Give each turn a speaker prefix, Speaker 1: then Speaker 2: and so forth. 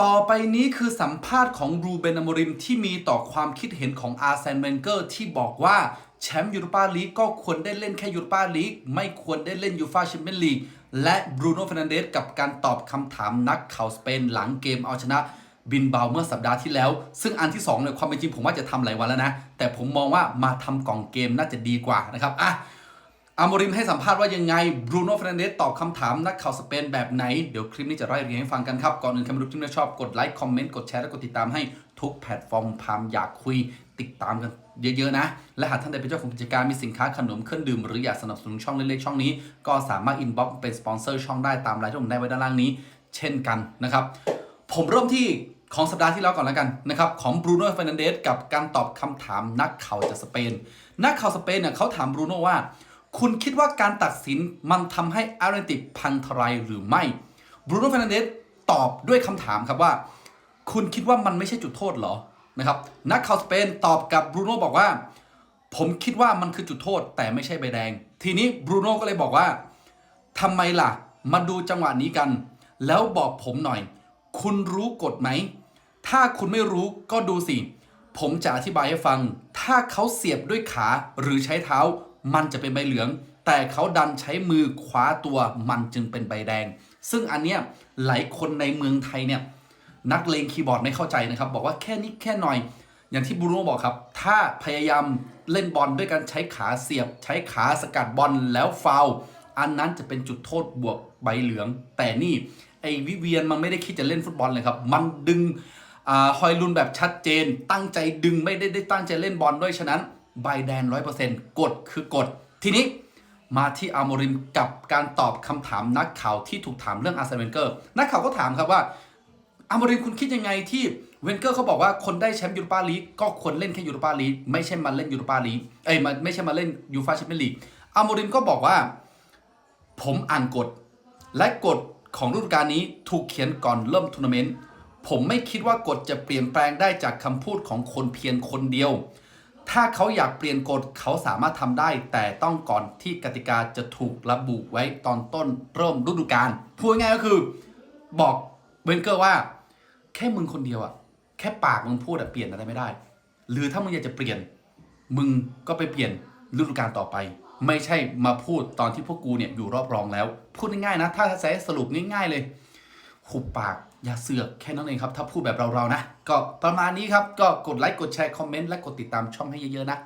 Speaker 1: ต่อไปนี้คือสัมภาษณ์ของรูเบนอมริมที่มีต่อความคิดเห็นของอาร์เซนเวนเกอร์ที่บอกว่าแชมป์ยูโรปาลีกก็ควรได้เล่นแค่ยูโรปาลีกไม่ควรได้เล่นยูฟาแชมเปี้ยนลีกและบรูโน่ฟรนันเดสกับการตอบคำถามนักข่าวสเปนหลังเกมเอาชนะบินเบาเมื่อสัปดาห์ที่แล้ว ซึ่งอันที่2เนี่ยความเป็นจริงผมว่าจะทำหลายวันแล้วนะ แต่ผมมองว่ามาทำกล่องเกมน่าจะดีกว่านะครับอะ อาโมริมให้สัมภาษณ์ว่ายังไงบรูโน่เฟรนเดสตอบคำถามนักข่าวสเปนแบบไหน เดี๋ยวคลิปนี้จะไล่เรียงให้ฟังกันครับ ก่อนอื่นใครไม่รู้ที่ไม่ชอบกดไลค์ คอมเมนต์ กดแชร์ และกดติดตามให้ทุกแพลตฟอร์มพามอยากคุยติดตามกันเยอะๆนะ และหากท่านใดเป็นเจ้าของกิจการมีสินค้าขนมเครื่องดื่ม หรืออยากสนับสนุนช่องเล็กๆช่องนี้ ก็สามารถอินบ็อกซ์เป็นสปอนเซอร์ช่องได้ตามรายที่ผมได้ไว้ด้านล่างนี้ เช่นกันนะครับผมเริ่มที่ของสัปดาห์ที่แล้วก่อนแล้วกันนะครับของบรูโน่เฟรนันเดสกับการตอบคำถามนักข่าวจากสเปน นักข่าวสเปนเนี่ยเขาถามบรูโน่ว่า คุณคิดว่าการตัดสินมันทำให้อาร์เรนติพังทลายหรือไม่บรูโน่เฟรนเดสตอบด้วยคำถามครับว่า คุณคิดว่ามันไม่ใช่จุดโทษเหรอนะครับ นักข่าวสเปนตอบกับบรูโน่บอกว่า ผมคิดว่ามันคือจุดโทษแต่ไม่ใช่ใบแดง ทีนี้บรูโน่ก็เลยบอกว่าทำไมล่ะ มาดูจังหวะนี้กัน แล้วบอกผมหน่อย คุณรู้กฎไหม ถ้าคุณไม่รู้ก็ดูสิ ผมจะอธิบายให้ฟัง ถ้าเขาเสียบด้วยขาหรือใช้เท้า มันจะเป็นใบเหลือง แต่เขาดันใช้มือคว้าตัวมันจึงเป็นใบแดง ซึ่งอันเนี้ยหลายคนในเมืองไทยเนี่ยนักเลงคีย์บอร์ดไม่เข้าใจนะครับ บอกว่าแค่นี้แค่หน่อย อย่างที่บูโน่บอกครับ ถ้าพยายามเล่นบอลด้วยการใช้ขาเสียบ ใช้ขาสกัดบอลแล้วฟาวอันนั้นจะเป็นจุดโทษบวกใบเหลือง แต่นี่ไอ้วิเวียนมันไม่ได้คิดจะเล่นฟุตบอลเลยครับ มันดึงอฮอยลุนแบบชัดเจน ตั้งใจดึงไม่ได้ได้ตั้งใจเล่นบอลด้วยฉะนั้น ใบแดงร้อยเปอร์เซ็นต์กฎคือกฎทีนี้มาที่อาโมริมกับการตอบคำถามนักข่าวที่ถูกถามเรื่องอาร์เซนเวนเกอร์ นักข่าวก็ถามครับว่าอาโมริมคุณคิดยังไงที่เวนเกอร์เขาบอกว่าคนได้แชมป์ยูโรปาลีกก็ควรเล่นแค่ยูโรปาลีกไม่ใช่มาเล่นยูโรปาลีกเอ้ยมาไม่ใช่มาเล่นยูฟาแชมเปี้ยนลีกอาโมริมก็บอกว่า ผมอ่านกฎ และกฎของฤดูกาลนี้ถูกเขียนก่อนเริ่มทัวร์นาเมนต์ผมไม่คิดว่ากฎจะเปลี่ยนแปลงได้จากคำพูดของคนเพียงคนเดียว ถ้าเขาอยากเปลี่ยนกฎเขาสามารถทำได้ แต่ต้องก่อนที่กติกาจะถูกระบุไว้ตอนต้นเริ่มฤดูกาลพูดง่ายก็คือ บอกเวนเกอร์ว่า แค่มึงคนเดียวอะแค่ปากมึงพูดอะเปลี่ยนอะไรไม่ได้ หรือถ้ามึงอยากจะเปลี่ยน มึงก็ไปเปลี่ยนฤดูกาลต่อไป ไม่ใช่มาพูดตอนที่พวกกูเนี่ยอยู่รอบรองแล้ว พูดง่ายๆนะ ถ้าจะให้สรุปง่าย ๆเลย หุบปาก อย่าเสือกแค่นั้นเองครับ ถ้าพูดแบบเราๆนะ ก็ประมาณนี้ครับ ก็กดไลค์ กดแชร์ คอมเมนต์ และกดติดตามช่องให้เยอะๆนะ